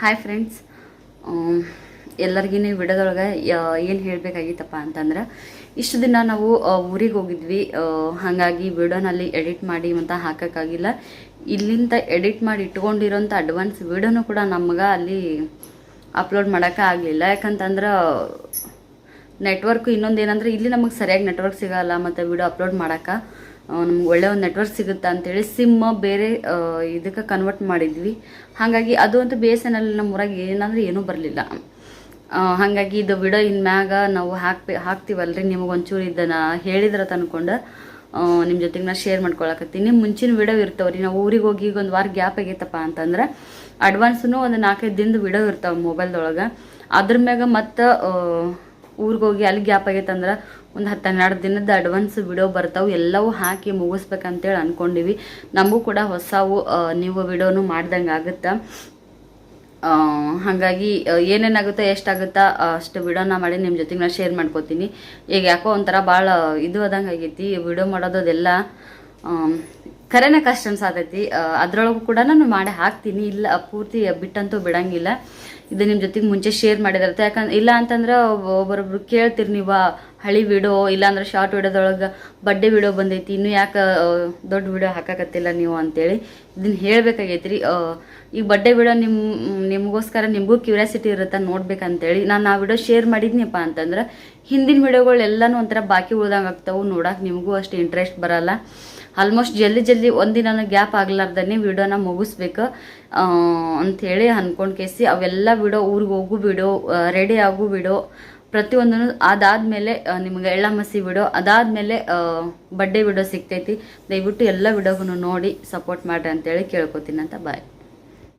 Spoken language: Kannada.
ಹಾಯ್ ಫ್ರೆಂಡ್ಸ್ ಎಲ್ಲರಿಗಿನ ವಿಡಿಯೋದೊಳಗೆ ಏನು ಹೇಳಬೇಕಾಗಿತ್ತಪ್ಪ ಅಂತಂದ್ರೆ, ಇಷ್ಟು ದಿನ ನಾವು ಊರಿಗೆ ಹೋಗಿದ್ವಿ. ಹಾಗಾಗಿ ವಿಡಿಯೋನಲ್ಲಿ ಎಡಿಟ್ ಮಾಡಿ ಅಂತ ಹಾಕೋಕ್ಕಾಗಿಲ್ಲ. ಇಲ್ಲಿಂದ ಎಡಿಟ್ ಮಾಡಿ ಇಟ್ಕೊಂಡಿರೋಂಥ ಅಡ್ವಾನ್ಸ್ ವಿಡಿಯೋನು ಕೂಡ ನಮ್ಗೆ ಅಲ್ಲಿ ಅಪ್ಲೋಡ್ ಮಾಡೋಕ್ಕೆ ಆಗಲಿಲ್ಲ. ಯಾಕಂತಂದ್ರೆ ನೆಟ್ವರ್ಕ್ ಇನ್ನೊಂದು ಏನಂದ್ರೆ ಇಲ್ಲಿ ನಮಗೆ ಸರಿಯಾಗಿ ನೆಟ್ವರ್ಕ್ ಸಿಗಲ್ಲ, ಮತ್ತು ವಿಡಿಯೋ ಅಪ್ಲೋಡ್ ಮಾಡೋಕೆ ನಮ್ಗೆ ಒಳ್ಳೆ ಒಂದು ನೆಟ್ವರ್ಕ್ ಸಿಗುತ್ತಾ ಅಂತೇಳಿ ಸಿಮ್ ಬೇರೆ ಇದಕ್ಕೆ ಕನ್ವರ್ಟ್ ಮಾಡಿದ್ವಿ. ಹಾಗಾಗಿ ಅದು ಅಂತೂ ಬಿ ಎಸ್ ಎನ್ ಎಲ್ ನಮ್ಮ ಊರಾಗ ಏನಂದ್ರೆ ಏನೂ ಬರಲಿಲ್ಲ. ಹಾಗಾಗಿ ಇದು ವಿಡಿಯೋ ಇನ್ಮ್ಯಾಗ ನಾವು ಹಾಕ್ಬೇ, ಹಾಕ್ತೀವಲ್ರಿ ನಿಮಗೆ ಒಂಚೂರು ಇದನ್ನು ಹೇಳಿದ್ರೆ ತಂದ್ಕೊಂಡು ನಿಮ್ಮ ಜೊತೆಗೆ ನಾನು ಶೇರ್ ಮಾಡ್ಕೊಳಕತ್ತೀನಿ. ಮುಂಚಿನ ವಿಡೋ ಇರ್ತಾವೆ ರೀ, ನಾವು ಊರಿಗೆ ಹೋಗಿ ಈಗ ಒಂದು ವಾರ ಗ್ಯಾಪ್ ಆಗೈತಪ್ಪ ಅಂತಂದ್ರೆ ಅಡ್ವಾನ್ಸೂ ಒಂದು ನಾಲ್ಕೈದು ದಿನದ ವಿಡೋ ಇರ್ತಾವೆ ಮೊಬೈಲ್ದೊಳಗೆ ಅದ್ರ ಮ್ಯಾಗ ಮತ್ತು ಊರಿಗೆ ಹೋಗಿ ಅಲ್ಲಿ ಗ್ಯಾಪ್ ಆಗೈತಂದ್ರೆ ಒಂದು ಹತ್ತು ಹನ್ನೆರಡು ದಿನದ ಅಡ್ವಾನ್ಸ್ ವಿಡಿಯೋ ಬರ್ತಾವೆ, ಎಲ್ಲವೂ ಹಾಕಿ ಮುಗಿಸ್ಬೇಕಂತೇಳಿ ಅಂದ್ಕೊಂಡಿವಿ ನಮಗೂ ಕೂಡ ಹೊಸವು ನೀವು ವಿಡಿಯೋನು ಮಾಡ್ದಂಗೆ ಆಗುತ್ತೆ? ಹಾಗಾಗಿ ಏನೇನಾಗುತ್ತೆ ಎಷ್ಟಾಗುತ್ತಾ ಅಷ್ಟು ವಿಡಿಯೋನ ಮಾಡಿ ನಿಮ್ಮ ಜೊತೆಗೆ ನಾನು ಶೇರ್ ಮಾಡ್ಕೋತೀನಿ. ಈಗ ಯಾಕೋ ಒಂಥರ ಭಾಳ ಇದು ಆದಂಗೆ ಆಗೈತಿ ವಿಡಿಯೋ ಮಾಡೋದು ಅದೆಲ್ಲ ಖರೇನೆ ಕಷ್ಟ ಅನ್ಸಾತೈತಿ. ಅದ್ರೊಳಗೂ ಕೂಡ ನಾನು ಮಾಡಿ ಹಾಕ್ತೀನಿ. ಇಲ್ಲ, ಪೂರ್ತಿ ಬಿಟ್ಟಂತೂ ಬಿಡಂಗಿಲ್ಲ. ಇದು ನಿಮ್ಮ ಜೊತೆಗೆ ಮುಂಚೆ ಶೇರ್ ಮಾಡಿದಿರುತ್ತೆ ಯಾಕಂದ್ರೆ ಇಲ್ಲ ಅಂತಂದ್ರೆ ಒಬ್ಬ- ಒಬ್ಬರೊಬ್ರು ಕೇಳ್ತೀರಿ ನೀವು ಹಳಿ ವಿಡಿಯೋ ಇಲ್ಲಾಂದ್ರೆ ಶಾರ್ಟ್ ವಿಡಿಯೋದೊಳಗೆ ಬಡ್ಡೆ ವಿಡಿಯೋ ಬಂದೈತಿ. ಇನ್ನೂ ಯಾಕೆ ದೊಡ್ಡ ವಿಡಿಯೋ ಹಾಕಕತ್ತಿಲ್ಲ ನೀವು ಅಂತೇಳಿ ಇದನ್ನ ಹೇಳಬೇಕಾಗೈತಿ ರೀ ಈಗ ಬಡ್ಡೆ ವಿಡಿಯೋ ನಿಮ್ಮ ನಿಮಗೋಸ್ಕರ ನಿಮಗೂ ಕ್ಯೂರಿಯಾಸಿಟಿ ಇರುತ್ತೆ ನೋಡ್ಬೇಕಂತೇಳಿ ನಾನು ಆ ವಿಡಿಯೋ ಶೇರ್ ಮಾಡಿದ್ನಿಪ್ಪ ಅಂತಂದ್ರೆ ಹಿಂದಿನ ವಿಡಿಯೋಗಳು ಎಲ್ಲನೂ ಒಂಥರ ಬಾಕಿ ಉಳ್ದಂಗೆ ಆಗ್ತಾವೆ ನೋಡಕ್ಕೆ ನಿಮಗೂ ಅಷ್ಟು ಇಂಟ್ರೆಸ್ಟ್ ಬರಲ್ಲ. ಆಲ್ಮೋಸ್ಟ್ ಜಲ್ದಿ ಜಲ್ದಿ ಒಂದಿನ ಗ್ಯಾಪ್ ಆಗ್ಲಾರ್ದೇ ವಿಡಿಯೋನ ಮುಗಿಸ್ಬೇಕು. ಅಂಥೇಳಿ ಅನ್ಕೊಂಡು ಕೇಸಿ ಅವೆಲ್ಲ ವಿಡಿಯೋ ಊರಿಗೆ ಹೋಗು ವಿಡಿಯೋ ರೆಡಿ ಆಗು ವಿಡಿಯೋ ಪ್ರತಿಯೊಂದನ್ನು ಅದಾದಮೇಲೆ ನಿಮ್ಗೆ ಎಳ್ಳಮಸಿ ವಿಡಿಯೋ ಅದಾದಮೇಲೆ ಬಡ್ಡೆ ವಿಡಿಯೋ ಸಿಗ್ತೈತಿ. ದಯವಿಟ್ಟು ಎಲ್ಲ ವಿಡಿಯೋಗೂ ನೋಡಿ ಸಪೋರ್ಟ್ ಮಾಡ್ರಿ ಅಂತೇಳಿ ಕೇಳ್ಕೊತೀನಿ ಅಂತ ಬಾಯ್